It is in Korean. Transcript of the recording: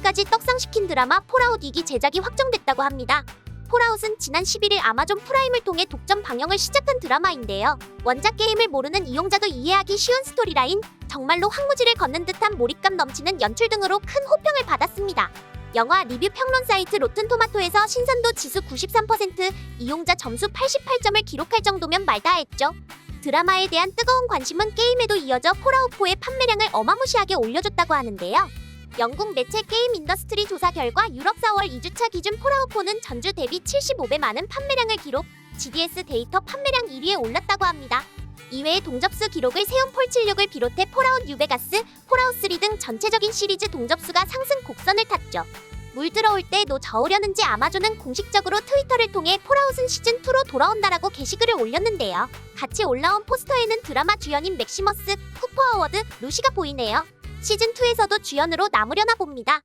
게임까지 떡상시킨 드라마 폴아웃 2기 제작이 확정됐다고 합니다. 폴아웃은 지난 11일 아마존 프라임을 통해 독점 방영을 시작한 드라마인데요. 원작 게임을 모르는 이용자도 이해하기 쉬운 스토리라인, 정말로 황무지를 걷는 듯한 몰입감 넘치는 연출 등으로 큰 호평을 받았습니다. 영화 리뷰 평론 사이트 로튼토마토에서 신선도 지수 93%, 이용자 점수 88점을 기록할 정도면 말다했죠. 드라마에 대한 뜨거운 관심은 게임에도 이어져 폴아웃4의 판매량을 어마무시하게 올려줬다고 하는데요. 영국 매체 게임 인더스트리 조사 결과 유럽 4월 2주차 기준 폴아웃4는 전주 대비 75배 많은 판매량을 기록, GDS 데이터 판매량 1위에 올랐다고 합니다. 이외에 동접수 기록을 세운 폴76을 비롯해 폴아웃 유베가스, 폴아웃3 등 전체적인 시리즈 동접수가 상승 곡선을 탔죠. 물 들어올 때너 저으려는지 아마존은 공식적으로 트위터를 통해 폴아웃은 시즌2로 돌아온다라고 게시글을 올렸는데요. 같이 올라온 포스터에는 드라마 주연인 맥시머스, 쿠퍼 어워드, 루시가 보이네요. 시즌2에서도 주연으로 나무려나 봅니다.